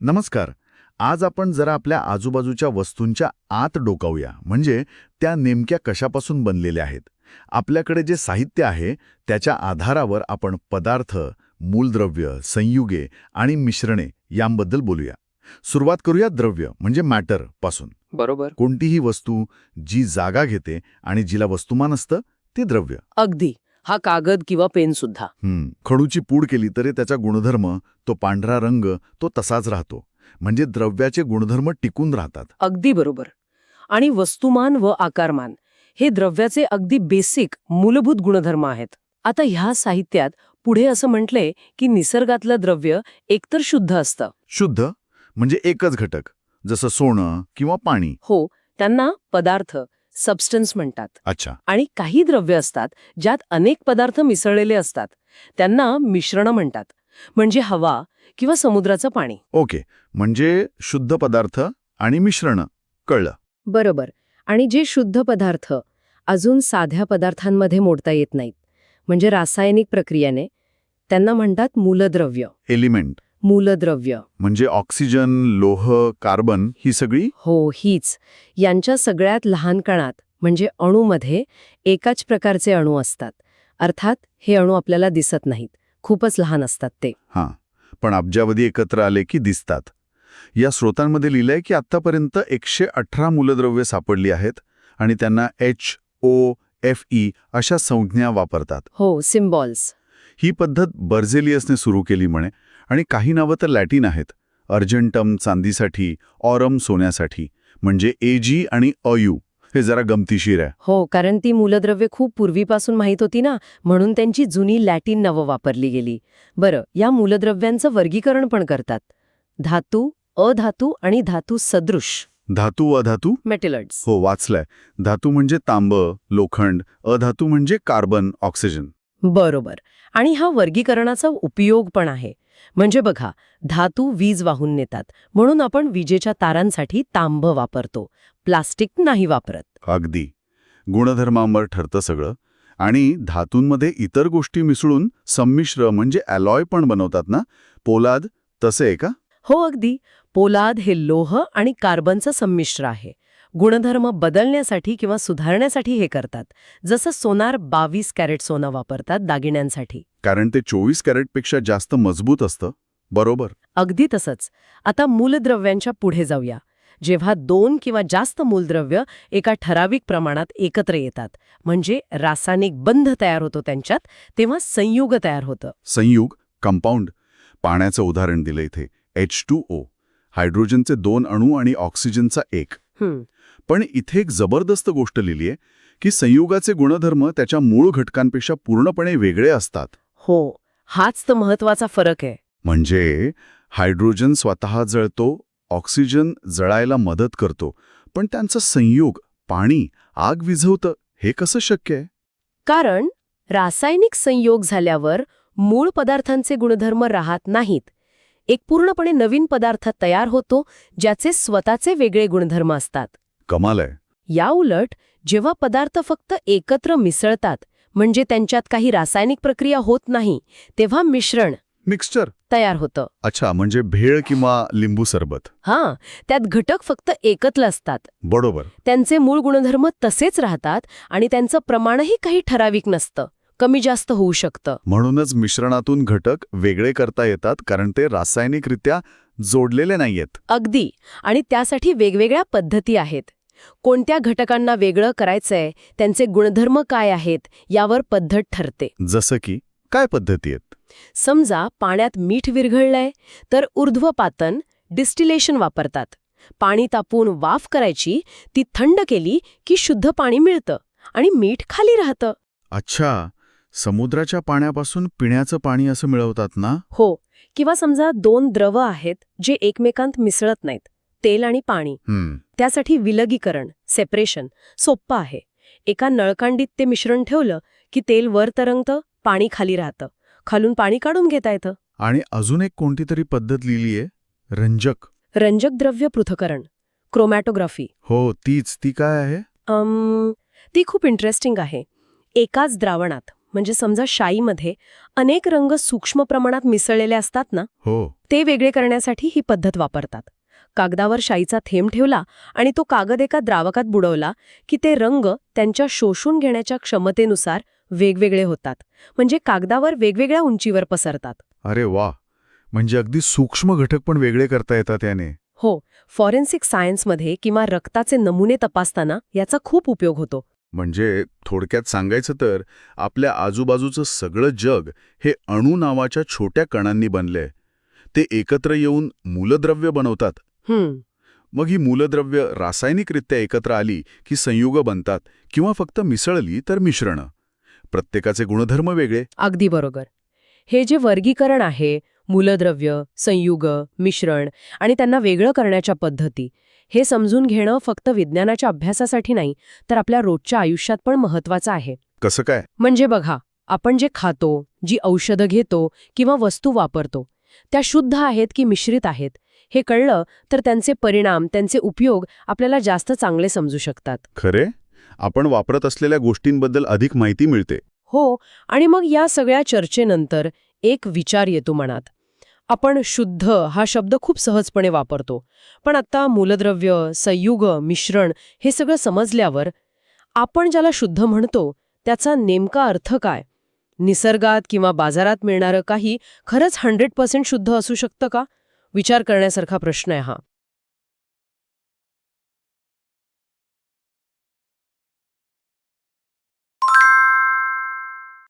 नमस्कार. आज आपण जरा आपल्या आजूबाजूच्या वस्तूंच्या आत डोकावूया. म्हणजे त्या नेमक्या कशापासून बनलेल्या आहेत? आपल्याकडे जे साहित्य आहे त्याच्या आधारावर आपण पदार्थ मूलद्रव्य संयुगे आणि मिश्रणे यांबद्दल बोलूया. सुरुवात करूया द्रव्य म्हणजे मॅटरपासून. बरोबर. कोणतीही वस्तू जी जागा घेते आणि जिला वस्तुमान असतं ते द्रव्य. अगदी. हा कागद किंवा पेन सुद्धा. हं, खडूची पूड केली तरी त्याचा गुणधर्म तो पांढरा रंग तो तसाच राहतो. म्हणजे द्रव्याचे गुणधर्म टिकून राहतात. अगदी बरोबर. आणि वस्तुमान व आकारमान हे द्रव्याचे अगदी बेसिक मूलभूत गुणधर्म आहेत. आता ह्या साहित्यात पुढे असं म्हटलंय की निसर्गातलं द्रव्य एकतर शुद्ध असतं. शुद्ध? म्हणजे एकच घटक जसं सोनं किंवा पाणी. हो त्यांना पदार्थ सबस्टन्स म्हणतात. अच्छा. आणि काही द्रव्य असतात ज्यात अनेक पदार्थ मिसळलेले असतात. त्यांना मिश्रण म्हणतात. म्हणजे हवा किंवा समुद्राचं पाणी. ओके. म्हणजे शुद्ध पदार्थ आणि मिश्रण. कळलं. बरोबर. आणि जे शुद्ध पदार्थ अजून साध्या पदार्थांमध्ये मोडता येत नाहीत. म्हणजे रासायनिक प्रक्रियेने. त्यांना म्हणतात मूलद्रव्य. एलिमेंट. मूलद्रव्य. म्हणजे ऑक्सिजन लोह कार्बन ही सगळी? हो हीच. यांच्या सगळ्यात लहान कणात म्हणजे अणूमध्ये एकाच प्रकारचे अणू असतात. अर्थात हे अणू आपल्याला दिसत नाहीत. खूपच लहान असतात ते. हां. पण अब्जावधी एकत्र आले की दिसतात. या स्रोतांमध्ये लिहिलंय की आत्तापर्यंत एकशे अठरा मूलद्रव्ये सापडली आहेत आणि त्यांना एच ओ एफ ई अशा संज्ञा वापरतात. हो सिम्बॉल्स ही पद्धत बर्झेलियसने सुरू केली म्हणे. आणि काही नावं तर लॅटिन आहेत. अर्जंटम चांदीसाठी ऑरम सोन्यासाठी म्हणजे ए जी आणि अयू हे जरा गमतीशीर आहे. हो कारण ती मूलद्रव्य खूप पूर्वीपासून माहीत होती ना म्हणून त्यांची जुनी लॅटिन नावं वापरली गेली. बरं या मूलद्रव्यांचं वर्गीकरण पण करतात. धातू अधातू आणि धातू सदृश. धातू अधातू? मेटेलड्स हो वाचलंय. धातू म्हणजे तांब लोखंड अधातू म्हणजे कार्बन ऑक्सिजन. बरोबर. आणि हा वर्गीकरणाचा उपयोग पण आहे. म्हणजे बघा धातू वीज वाहून नेतात म्हणून आपण विजेच्या तारांसाठी तांब वापरतो. प्लास्टिक नाही वापरत. अगदी. गुणधर्मांवर ठरतं सगळं. आणि धातूंमध्ये इतर गोष्टी मिसळून संमिश्र म्हणजे अलॉय पण बनवतात ना? पोलाद तसे आहे का? हो अगदी. पोलाद हे लोह आणि कार्बनचं संमिश्र आहे. गुणधर्म बदलण्यासाठी किंवा सुधारण्यासाठी हे करतात. जसं सोनार बावीस कॅरेट सोनं वापरतात दागिन्यांसाठी. कारण ते चोवीस कॅरेटपेक्षा जास्त मजबूत असतं. बरोबर? अगदी तसंच. आता मूलद्रव्यांच्या पुढे जाऊया. जेव्हा दोन किंवा जास्त मूलद्रव्य एका ठराविक प्रमाणात एकत्र येतात म्हणजे रासायनिक बंध तयार होतो त्यांच्यात तेव्हा संयुग तयार होतं. संयुग कंपाऊंड. पाण्याचं उदाहरण दिलं इथे. एच टू ओ हायड्रोजनचे दोन अणू आणि ऑक्सिजनचा एक. हं, पण इथे एक जबरदस्त गोष्ट लिहिलीये की संयुगाचे गुणधर्म त्याच्या मूळ घटकांपेक्षा पूर्णपणे वेगळे असतात. हो हाच तर महत्त्वाचा फरक आहे. म्हणजे हायड्रोजन स्वतः जळतो ऑक्सिजन जळायला मदत करतो पण त्यांचं संयोग पाणी आग विझवतं हे कसं शक्य आहे? कारण रासायनिक संयोग झाल्यावर मूळ पदार्थांचे गुणधर्म राहत नाहीत. एक पूर्णपणे नवीन पदार्थ तयार होतो ज्याचे स्वतःचे वेगळे गुणधर्म असतात. कमाल आहे. या उलट जेव्हा पदार्थ फक्त एकत्र मिसळतात म्हणजे त्यांच्यात काही रासायनिक प्रक्रिया होत नाही तेव्हा मिश्रण मिक्सचर. तयार होतं. अच्छा म्हणजे भेळ किंवा लिंबू सरबत. हां त्यात घटक फक्त एकत्र असतात. बरोबर. त्यांचे मूळ गुणधर्म तसेच राहतात आणि त्यांचं प्रमाणही काही ठराविक नसतं कमी जास्त होऊ शकतं. म्हणूनच मिश्रणातून घटक वेगळे करता येतात कारण ते रासायनिकरित्या जोडलेले नाहीयेत. अगदी आणि त्यासाठी वेगवेगळ्या पद्धती आहेत. कोणत्या घटकांना वेगळं करायचंय त्यांचे गुणधर्म काय आहेत यावर पद्धत ठरते. जसं की काय पद्धती आहेत? समजा पाण्यात मीठ विरघळलंय तर ऊर्ध्वपातन डिस्टिलेशन वापरतात. पाणी तापून वाफ करायची ती थंड केली की शुद्ध पाणी मिळतं आणि मीठ खाली राहतं. अच्छा समुद्राच्या पाण्यापासून पिण्याचं पाणी असं मिळवतात ना? हो किंवा समजा दोन द्रव आहेत जे एकमेकांत मिसळत नाहीत. तेल आणि पाणी. त्यासाठी विलगीकरण सेपरेशन सोप्पं आहे. एका नळकांडीत ते मिश्रण ठेवलं की तेल वर तरंगतं पाणी खाली राहतं. खालून पाणी काढून घेता येतं. आणि अजून एक कोणती तरी पद्धत लिहिलीये रंजक. रंजक द्रव्य पृथकरण क्रोमॅटोग्राफी. हो तीच. ती काय आहे? ती खूप इंटरेस्टिंग आहे. एकाच द्रावणात म्हणजे समजा शाईमध्ये अनेक रंग सूक्ष्म प्रमाणात मिसळलेले असतात ना? हो. ते वेगळे करण्यासाठी ही पद्धत वापरतात. कागदावर शाईचा थेंब ठेवला आणि तो कागद एका द्रावकात बुडवला की ते रंग त्यांच्या शोषून घेण्याच्या क्षमतेनुसार वेगवेगळे होतात. म्हणजे कागदावर वेगवेगळ्या उंचीवर पसरतात. अरे वा! म्हणजे अगदी सूक्ष्म घटक पण वेगळे करता येतात याने. हो फॉरेन्सिक सायन्समध्ये किंवा रक्ताचे नमुने तपासताना याचा खूप उपयोग होतो. म्हणजे थोडक्यात सांगायचं तर आपल्या आजूबाजूचं सगळं जग हे अणू नावाच्या छोट्या कणांनी बनलंय. ते एकत्र येऊन मूलद्रव्य बनवतात. मग ही मूलद्रव्य रासायनिकरित्या एकत्र आली की संयुग बनतात किंवा फक्त मिसळली तर मिश्रणं. प्रत्येकाचे गुणधर्म वेगळे. अगदी बरोबर. हे जे वर्गीकरण आहे मूलद्रव्य संयुग मिश्रण आणि त्यांना वेगळं करण्याच्या पद्धती हे समजून घेणं फक्त विज्ञानाच्या अभ्यासासाठी नाही तर आपल्या रोजच्या आयुष्यात पण महत्वाचं आहे. कसं काय? म्हणजे बघा आपण जे खातो जी औषधं घेतो किंवा वस्तू वापरतो त्या शुद्ध आहेत की मिश्रित आहेत? हे कळलं तर त्यांचे परिणाम त्यांचे उपयोग आपल्याला जास्त चांगले समजू शकतात. खरे? आपण वापरत असलेल्या गोष्टींबद्दल अधिक माहिती मिळते. हो आणि मग या सगळ्या चर्चेनंतर एक विचार येतो मनात. आपण शुद्ध हा शब्द खूप सहजपणे वापरतो. पण आता मूलद्रव्य संयुग मिश्रण हे सगळं समजल्यावर आपण ज्याला शुद्ध म्हणतो त्याचा नेमका अर्थ काय? निसर्गात किंवा बाजारात मिळणारं काही खरंच हंड्रेड पर्सेंट शुद्ध असू शकतं का? विचार करण्यासारखा प्रश्न आहे हा.